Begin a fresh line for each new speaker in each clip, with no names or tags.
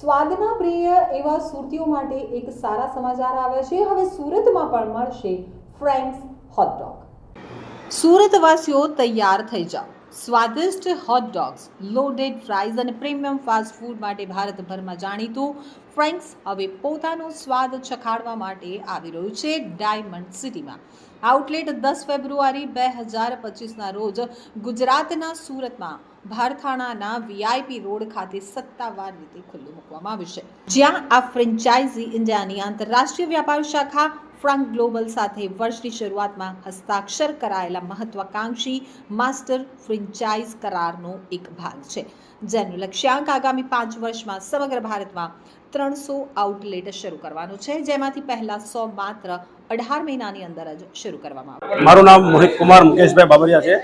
સ્વાદના પ્રિય એવા સુરતીઓ માટે એક સારા સમાચાર આવ્યા છે. હવે સુરતમાં પણ મળશે ફ્રેન્ક્સ હોટડોગ સુરતવાસીઓ તૈયાર થઈ જાઓ. સ્વાદિષ્ટ હોટ ડોગ્સ લોડેડ ફ્રાઈઝ અને પ્રીમિયમ ફાસ્ટ ફૂડ માટે ભારતભરમાં જાણીતું ફ્રેન્ક્સ હવે પોતાનો સ્વાદ ચખાડવા માટે આવી રહ્યું છે ડાયમંડ સિટીમાં આઉટલેટ દસ ફેબ્રુઆરી બે હજાર પચીસના રોજ ગુજરાતના સુરતમાં ભારથાણાના વીઆઈપી રોડ ખાતે સત્તાવાર રીતે ખુલ્લું મૂકવામાં આવ્યું છે. જ્યાં આ ફ્રેન્ચાઇઝી ઇન્ડિયાની આંતરરાષ્ટ્રીય વ્યાપાર શાખા ફ્રાંક ગ્લોબલ સાથે વર્ષની શરૂઆતમાં હસ્તાક્ષર કરાયેલા મહત્વાકાંક્ષી માસ્ટર ફ્રેન્ચાઇઝ કરારનો એક ભાગ છે, જેનું લક્ષ્યાંક આગામી પાંચ વર્ષમાં સમગ્ર ભારતમાં ત્રણસો આઉટલેટ શરૂ કરવાનું છે, જેમાંથી પહેલા સો માત્ર અઢાર મહિનાની અંદર જ શરૂ કરવામાં આવે
મારું નામ મોહિત કુમાર મુકેશભાઈ બાબરિયા છે.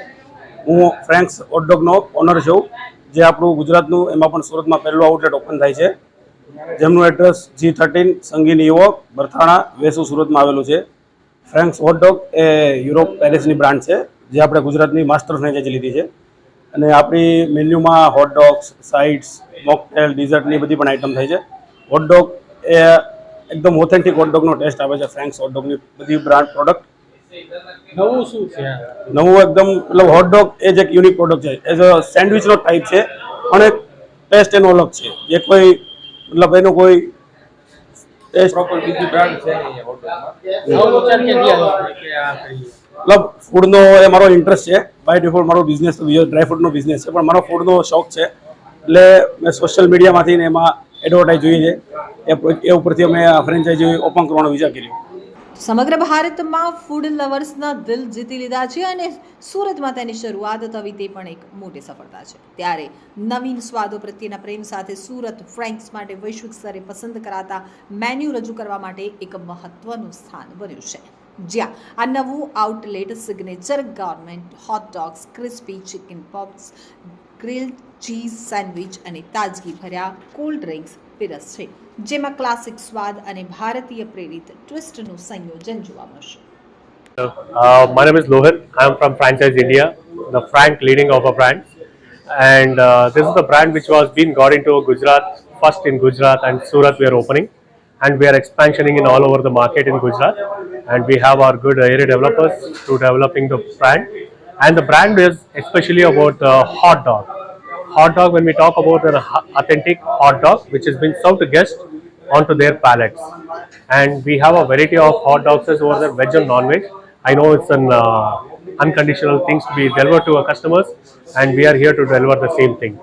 હું ફ્રેન્ક્સ ઓટડોગનો ઓનર છું, જે આપણું ગુજરાતનું એમાં પણ સુરતમાં પહેલું આઉટલેટ ઓપન થાય છે. જેમનું એડ્રેસ જી થર્ટીન સંગીની યુવક બરથાણા વેસુ સુરતમાં આવેલું છે. ફ્રેન્ક્સ હોટડોગ એ યુરોપ પેરિસની બ્રાન્ડ છે જે આપણે ગુજરાતની માસ્ટર ફ્રેન્ચાઇઝી લીધી છે. અને આપણી મેન્યુમાં હોટડોગ્સ સાઇડ્સ મોકટેલ ડિઝર્ટની બધી પણ આઇટમ થાય છે. હોટડોગ એ એકદમ ઓથેન્ટિક હોટડોગનો ટેસ્ટ આવે છે ફ્રેન્ક્સ હોટડોગની બધી બ્રાન્ડ પ્રોડક્ટ
નવું શું છે?
નવું એકદમ મતલબ હોટડોગ એ જ એક યુનિક પ્રોડક્ટ છે. એઝ અ સેન્ડવિચનો ટાઈપ છે પણ એક ટેસ્ટ એનો અલગ છે. જે કોઈ મતલબ એનો કોઈ ટેસ્ટ
પ્રોપર બીજી બ્રાન્ડ છે નહીં અહીંયા હોટલમાં આવો વિચાર ક્યાંથી આવ્યો કે આ કરીએ
મતલબ ફૂડનો એ મારો ઇન્ટરેસ્ટ છે. બાય ડિફોલ્ટ મારો બિઝનેસ ડ્રાય ફ્રૂટનો બિઝનેસ છે. પણ મારો ફૂડનો શોખ છે. એટલે મેં સોશિયલ મીડિયામાંથી ને એમાં એડવર્ટાઇઝ જોઈએ છે. એ ઉપરથી અમે આ ફ્રેન્ચાઇઝી ઓપન કરવાનો વિચાર કર્યો.
સમગ્ર ભારતમાં ફૂડ લવર્સના દિલ જીતી લીધા છે અને સુરતમાં તેની શરૂઆત થવી તે પણ એક મોટી સફળતા છે. ત્યારે નવીન સ્વાદો પ્રત્યેના પ્રેમ સાથે સુરત ફ્રેન્ક્સ માટે વૈશ્વિક સ્તરે પસંદ કરાતા મેન્યુ રજૂ કરવા માટે એક મહત્વનું સ્થાન બન્યું છે. જ્યાં આ નવું outlet signature garment hot dogs crispy chicken pops grill cheese sandwich અને તાજગી ભર્યા કોલ્ડ ડ્રિંક્સ પીરસ છે જેમાં ક્લાસિક સ્વાદ અને ભારતીય પ્રેરિત ટ્વિસ્ટનું સંયોજન જોવા મળશે
Uh, my name is Lohit. I am from Franchise India, the Frank leading of a brand. And uh, this is the brand which was being got into Gujarat, first in Gujarat and Surat we are opening. And we are expansioning in all over the market in Gujarat. And we have our good area developers to developing the brand. And the brand is especially about the hot dog. Hot dog, when we talk about an authentic hot dog, which has been served to guests onto their palates. And we have a variety of hot dogs as over there, veg and non-veg. I know it's an uh, unconditional things to be delivered to our customers, and we are here to deliver the same thing.